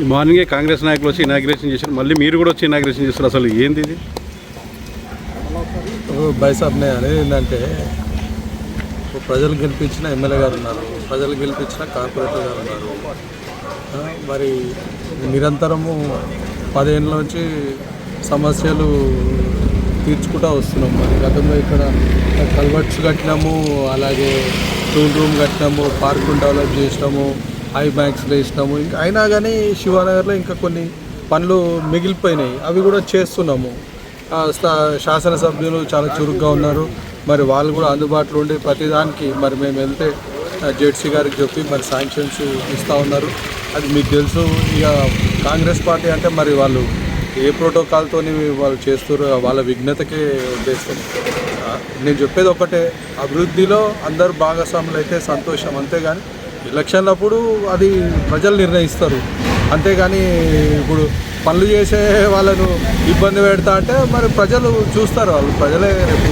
ఈ మార్నింగే కాంగ్రెస్ నాయకులు వచ్చి ఇనాగ్రేషన్ చేశారు. మళ్ళీ మీరు కూడా వచ్చి ఇనాగ్రేషన్ చేస్తారు అసలు ఏంది ఇది? బైసాబ్నే అనేది ఏంటంటే ప్రజలు గెలిపించిన ఎమ్మెల్యే గారు ఉన్నారు. ప్రజలు గెలిపించిన కార్పొరేటర్ గారు ఉన్నారు. మరి నిరంతరము పదేళ్ళ నుంచి సమస్యలు తీర్చుకుంటూ వస్తున్నాం మరి. గతంలో ఇక్కడ కల్వర్ట్స్ కట్టినాము అలాగే టూల్ రూమ్ కట్టినాము పార్కులు డెవలప్ చేసినాము. ఐ బ్యాంక్స్ వేసినాము. ఇంకా అయినా కానీ శివానగర్లో ఇంకా కొన్ని పనులు మిగిలిపోయినాయి. అవి కూడా చేస్తున్నాము. శాసనసభ్యులు చాలా చురుగ్గా ఉన్నారు. మరి వాళ్ళు కూడా అందుబాటులో ఉండి ప్రతిదానికి మరి మేము వెళ్తే జెడ్సీ గారికి చెప్పి మరి శాంక్షన్స్ ఇస్తూ ఉన్నారు. అది మీకు తెలుసు. ఇక కాంగ్రెస్ పార్టీ అంటే మరి వాళ్ళు ఏ ప్రోటోకాల్తో వాళ్ళు చేస్తారు వాళ్ళ విఘ్నతకే ఉద్దేశం. నేను చెప్పేది ఒకటే. అభివృద్ధిలో అందరు భాగస్వాములు అయితే సంతోషం. అంతేగాని ఎలక్షన్లప్పుడు అది ప్రజలు నిర్ణయిస్తారు. అంతేగాని ఇప్పుడు పనులు చేసే వాళ్ళను ఇబ్బంది పెడతా అంటే మరి ప్రజలు చూస్తారు. వాళ్ళు ప్రజలే రేపు